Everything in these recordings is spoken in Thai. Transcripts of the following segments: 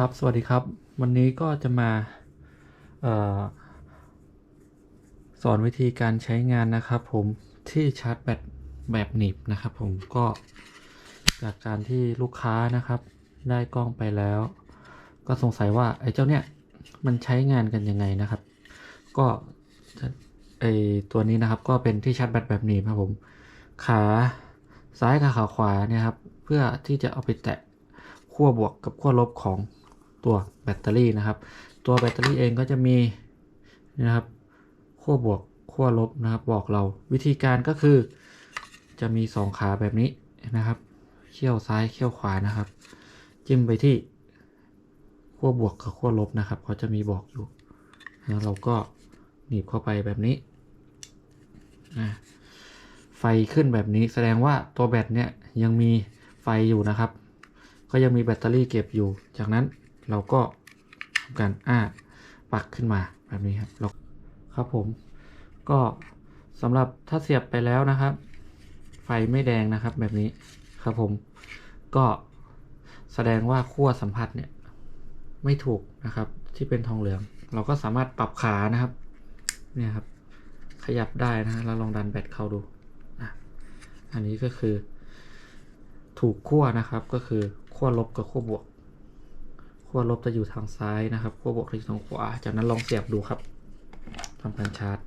ครับ สวัสดีครับ วันนี้ก็จะมาออสอนวิธีการใช้งานนะครับ ผมที่ชาร์จแบตแบบหนีบนะครับ ผมก็จากการที่ลูกค้านะครับ ได้กล้องไปแล้ว ก็สงสัยว่าไอ้เจ้าเนี่ยมันใช้งานกันยังไงนะครับ ก็ไอตัวนี้นะครับก็เป็นที่ชาร์จแบตแบบหนีบครับผม ขาซ้ายกับขาขวาเนี่ยครับเพื่อที่จะเอาไปแตะขั้วบวกกับขั้วลบของ ตัวแบตเตอรี่นะครับ ตัวแบตเตอรี่เองก็จะมีนะครับขั้วบวกขั้วลบนะครับ บอกเราวิธีการก็คือ จะมีสองขาแบบนี้นะครับเขี้ยวซ้ายเขี้ยวขวานะครับ จิ้มไปที่ขั้วบวกกับขั้วลบนะครับเขาจะมีบอกอยู่แล้วเราก็หนีบเข้าไปแบบนี้อ่าไฟขึ้นแบบนี้แสดงว่าตัวแบตเนี่ยยังมีไฟอยู่นะครับ ก็ยังมีแบตเตอรี่เก็บอยู่ จากนั้น เราก็ทำการอ้าปักขึ้นมาแบบนี้ครับเราครับผม ก็สำหรับถ้าเสียบไปแล้วนะครับ ไฟไม่แดงนะครับแบบนี้ครับผมก็แสดงว่าขั้วสัมผัสเนี่ยไม่ถูกนะครับที่เป็นทองเหลือง เราก็สามารถปรับขานะครับเนี่ยครับขยับได้นะแล้วลองดันแบตเข้าดูอะอันนี้ก็คือ ถูกขั้วนะครับก็คือขั้วลบกับขั้วบวก ขั้วลบจะอยู่ทางซ้ายนะครับขั้วบวกจะอยู่ทางขวา จากนั้นลองเสียบดูครับทำการชาร์จ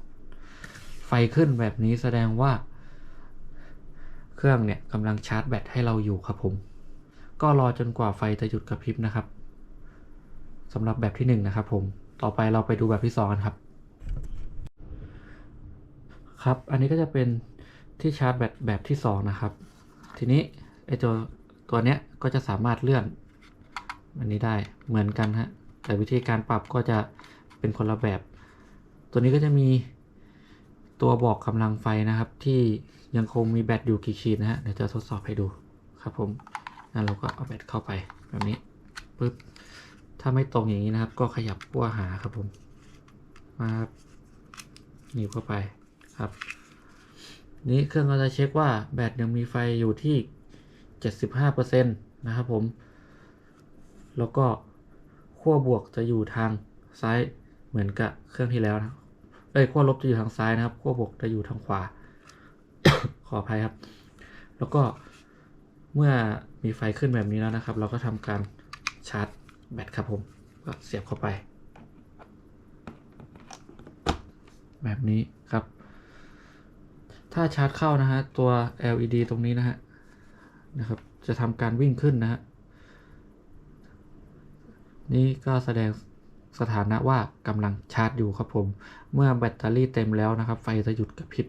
ไฟขึ้นแบบนี้แสดงว่า เครื่องเนี่ยกำลังชาร์จแบตให้เราอยู่ครับผม ก็รอจนกว่าไฟจะหยุดกระพริบนะครับสำหรับแบบที่หนึ่งนะครับผมต่อไปเราไปดูแบบที่สองกันครับ ครับ อันนี้ก็จะเป็นที่ชาร์จแบตแบบที่ 2 นะครับ ทีนี้ไอตัวตัวเนี้ยก็จะสามารถเลื่อน อันนี้ได้เหมือนกันฮะแต่วิธีการปรับก็จะเป็นคนละแบบ ตัวนี้ก็จะมีตัวบอกกำลังไฟนะครับ ที่ยังคงมีแบตอยู่กี่ขีดนะฮะเดี๋ยวจะทดสอบให้ดูครับผมงั้นเราก็เอาแบตเข้าไปแบบนี้ปึ๊บถ้าไม่ตรงอย่างนี้นะครับ ก็ขยับขั้วหาครับผมมาครับหนีบเข้าไปครับ นี้เครื่องก็จะเช็คว่าแบตยังมีไฟอยู่ที่ 75%นะครับผม แล้วก็ขั้วบวกจะอยู่ทางซ้ายเหมือนกับเครื่องที่แล้วนะเอ้ยขั้วลบจะอยู่ทางซ้ายนะครับขั้วบวกจะอยู่ทางขวา ขออภัยครับ แล้วก็เมื่อมีไฟขึ้นแบบนี้แล้วนะครับ เราก็ทำการชาร์จแบตครับผมก็เสียบเข้าไป แบบนี้ครับ ถ้าชาร์จเข้านะฮะตัว LED ตรงนี้นะฮะนะครับ จะทำการวิ่งขึ้นนะฮะ นี่ก็แสดงสถานะว่ากำลังชาร์จอยู่ครับผม เมื่อแบตเตอรี่เต็มแล้วนะครับ ไฟจะหยุดกระพริบ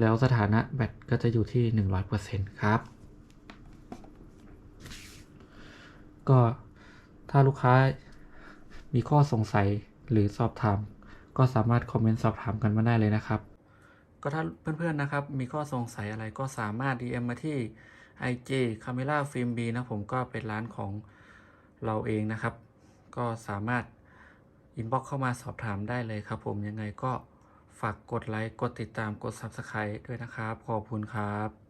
แล้วสถานะแบตก็จะอยู่ที่ 100%ครับ ก็ถ้าลูกค้ามีข้อสงสัยหรือสอบถาม ก็สามารถคอมเมนต์สอบถามกันมาได้เลยนะครับ ก็ถ้าเพื่อนๆนะครับ มีข้อสงสัยอะไรก็สามารถ DM มาที่ IG Camera Film B นะผมก็เป็นร้านของ เราเองนะครับ ก็สามารถ inbox เข้ามาสอบถามได้เลยครับผมยังไงก็ฝากกดไลค์ กดติดตามกด Subscribe ด้วยนะครับ ขอบคุณครับ